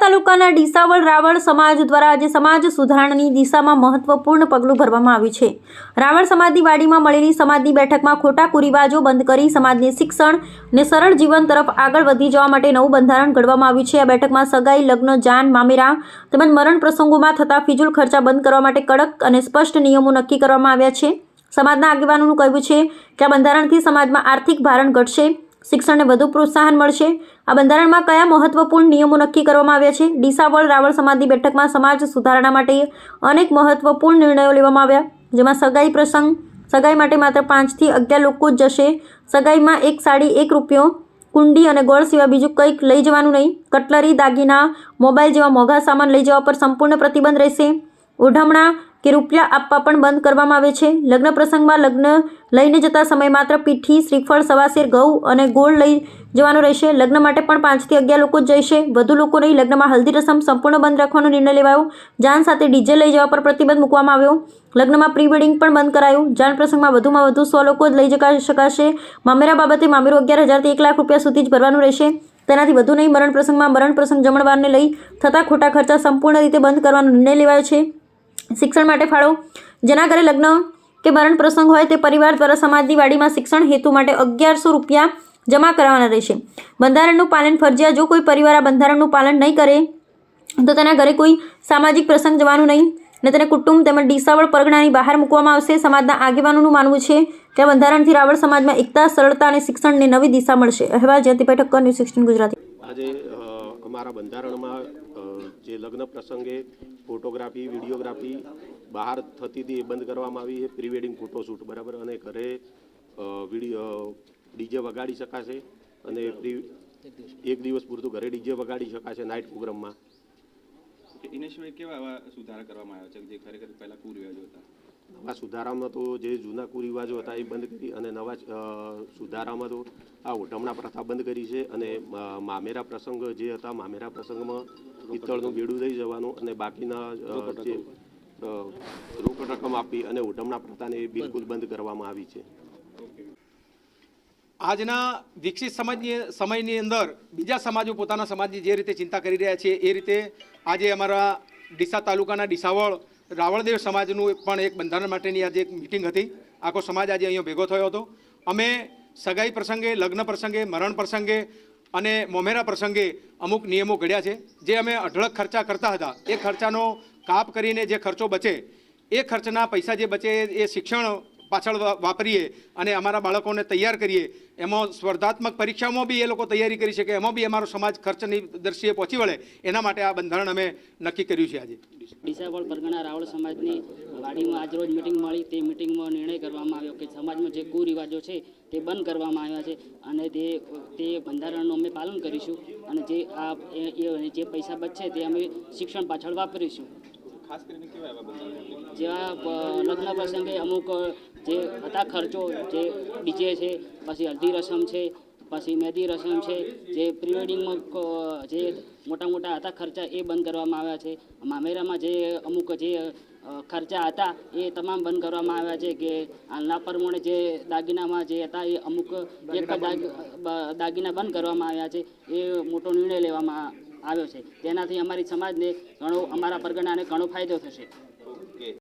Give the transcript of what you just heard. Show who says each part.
Speaker 1: તાલુકાના ડીસાવળ રાવળ સમાજ દ્વારા આજે સમાજ સુધારણાની દિશામાં મહત્વપૂર્ણ પગલું ભરવામાં આવ્યું છે. રાવળ સમાજની વાડીમાં મળેલી સમાજની બેઠકમાં ખોટા કુરિવાજો બંધ કરી સમાજને શિક્ષણ ને સરળ જીવન તરફ આગળ વધી જવા માટે નવું બંધારણ ઘડવામાં આવ્યું છે. આ બેઠકમાં સગાઈ, લગ્ન, જાન, મામેરા તેમજ મરણ પ્રસંગોમાં થતા ફિજુલ ખર્ચા બંધ કરવા માટે કડક અને સ્પષ્ટ નિયમો નક્કી કરવામાં આવ્યા છે. સમાજના આગેવાનોનું કહેવું છે કે આ બંધારણથી સમાજમાં આર્થિક ભારણ ઘટશે શિક્ષણને વધુ પ્રોત્સાહન મળશે. આ બંધારણમાં કયા મહત્વપૂર્ણ નિયમો નક્કી કરવામાં આવ્યા છે? ડીસાવળ રાવળ સમાજની બેઠકમાં સમાજ સુધારણા માટે અનેક મહત્વપૂર્ણ નિર્ણયો લેવામાં આવ્યા, જેમાં સગાઈ પ્રસંગ, સગાઈ માટે માત્ર પાંચથી અગિયાર લોકો જ જશે, સગાઈમાં એક સાડી, એક રૂપિયો, કુંડી અને ગોળ સિવાય બીજું કંઈક લઈ જવાનું નહીં. કટલરી, દાગીના, મોબાઈલ જેવા મોંઘા સામાન લઈ જવા પર સંપૂર્ણ પ્રતિબંધ રહેશે. ઓઢમણા કે રૂપિયા આપવા પણ બંધ કરવામાં આવે છે. લગ્ન પ્રસંગમાં લગ્ન લઈને જતા સમયે માત્ર પીઠી શ્રીફળ, સવાસેર, ઘઉં અને ગોળ લઈ જવાનું રહેશે. લગ્ન માટે પણ પાંચથી અગિયાર લોકો જ જઈશે. વધુ લોકો નહીં, લગ્નમાં હલ્દી રસમ સંપૂર્ણ બંધ રાખવાનો નિર્ણય લેવાયો. જાન સાથે ડીજે લઈ જવા પર પ્રતિબંધ મૂકવામાં આવ્યો. લગ્નમાં પ્રી વેડિંગ પણ બંધ કરાયું. જાન પ્રસંગમાં વધુમાં વધુ સો લોકો જ લઈ જકા શકાશે. મામેરા બાબતે મામેરો અગિયાર હજારથી એક લાખ રૂપિયા સુધી જ ભરવાનું રહેશે. તેનાથી વધુ નહીં, મરણ પ્રસંગમાં મરણ પ્રસંગ જમણવારને લઈ થતા ખોટા ખર્ચા સંપૂર્ણ રીતે બંધ કરવાનો નિર્ણય લેવાયો છે. શિક્ષણ માટે ફાળો. જેના ઘરે લગ્ન કે મરણ પ્રસંગ હોય તે પરિવાર દ્વારા સમાજની વાડીમાં શિક્ષણ હેતુ માટે અગિયારસો રૂપિયા જમા કરવાના રહેશે. બંધારણનું પાલન ફરજિયાત, જો કોઈ પરિવાર આ બંધારણનું પાલન નહીં કરે, તો તેના ઘરે કોઈ સામાજિક પ્રસંગ જવાનું નહીં, ને તેને કુટુંબ તેમજ ડીસાવળ પરગણાની બહાર મૂકવામાં આવશે. સમાજના આગેવાનોનું માનવું છે કે બંધારણથી રાવળ સમાજમાં એકતા, સરળતા અને શિક્ષણને નવી દિશા મળશે. અહેવાલ જયંતિ પેઠક કર ન્યૂઝ સિક્સટીન ગુજરાતી
Speaker 2: અમારા બંધારણમાં જે લગ્ન પ્રસંગે ફોટોગ્રાફી, વિડીયોગ્રાફી બહાર થતી હતી એ બંધ કરવામાં આવી એ પ્રી વેડિંગ ફોટોશૂટ, બરાબર? અને ઘરે વીડિયો, ડીજે વગાડી શકાશે અને પ્રી એક દિવસ પૂરતું ઘરે ડીજે વગાડી શકાશે નાઇટ પ્રોગ્રામમાં.
Speaker 3: એને સિવાય કેવા એવા સુધારા કરવામાં આવ્યા છે? જે ખરેખર પહેલાં કુરિવાજો હતા?
Speaker 2: નવા સુધારામાં તો જે જૂના કુરિવાજો હતા એ બંધ કરી અને નવા સુધારામાં તો આ ઓઢમણા પ્રથા બંધ કરી છે અને મામેરા પ્રસંગ જે હતા, મામેરા પ્રસંગમાં પિત્તળનું બેડું થઈ જવાનું અને બાકીના જે રોક રકમ આપી અને ઓઢમણા પ્રથાને બિલકુલ બંધ કરવામાં આવી છે.
Speaker 4: આજના વિકસિત સમાજની, સમયની અંદર બીજા સમાજો પોતાના સમાજની જે રીતે ચિંતા કરી રહ્યા છે એ રીતે આજે અમારા ડીસા તાલુકાના ડીસાવળ રાવળદેવ સમાજનું પણ એક બંધારણ માટેની આજે એક મિટિંગ હતી. આખો સમાજ આજે અહીંયા ભેગો થયો હતો. અમે સગાઈ પ્રસંગે, લગ્ન પ્રસંગે, મરણ પ્રસંગે અને મોમેરા પ્રસંગે અમુક નિયમો ઘડ્યા છે. જે અમે અઢળક ખર્ચા કરતા હતા. એ ખર્ચાનો કાપ કરીને જે ખર્ચો બચે, એ ખર્ચના પૈસા જે બચે, એ શિક્ષણ પાછળ વાપરીએ અને અમારા બાળકોને તૈયાર કરીએ, એમાં સ્પર્ધાત્મક પરીક્ષાઓમાં બી એ લોકો તૈયારી કરી શકે, એમાં બી અમારો સમાજ ખર્ચની દ્રષ્ટિએ પહોંચી વળે, એના માટે આ બંધારણ અમે નક્કી કર્યું છે આજે.
Speaker 5: ડીસાવળ પરગણા રાવળ સમાજની વાડીમાં આજરોજ મિટિંગ મળી, તે મિટિંગમાં નિર્ણય કરવામાં આવ્યો કે સમાજમાં જે કુરિવાજો છે તે બંધ કરવામાં આવ્યા છે અને તે તે બંધારણનું અમે પાલન કરીશું અને જે આ જે પૈસા બચશે તે અમે શિક્ષણ પાછળ વાપરીશું.
Speaker 3: ખાસ કરીને કેવા એવા
Speaker 5: જેવા લગ્ન પ્રસંગે અમુક જે હતા ખર્ચો જે ડીજે છે પછી હલ્દી રસમ છે પછી મહેંદી રસમ છે જે પ્રી વેડિંગમાં જે મોટા મોટા હતા ખર્ચા એ બંધ કરવામાં આવ્યા છે. મામેરામાં જે અમુક જે ખર્ચા હતા એ તમામ બંધ કરવામાં આવ્યા છે કે હાલના પ્રમાણે જે દાગીનામાં જે હતા એ અમુક એક દાગીના બંધ કરવામાં આવ્યા છે. એ મોટો નિર્ણય લેવામાં આવ્યો છે. તેનાથી અમારી સમાજને ઘણો અમારા પરગણાને ઘણો ફાયદો થશે.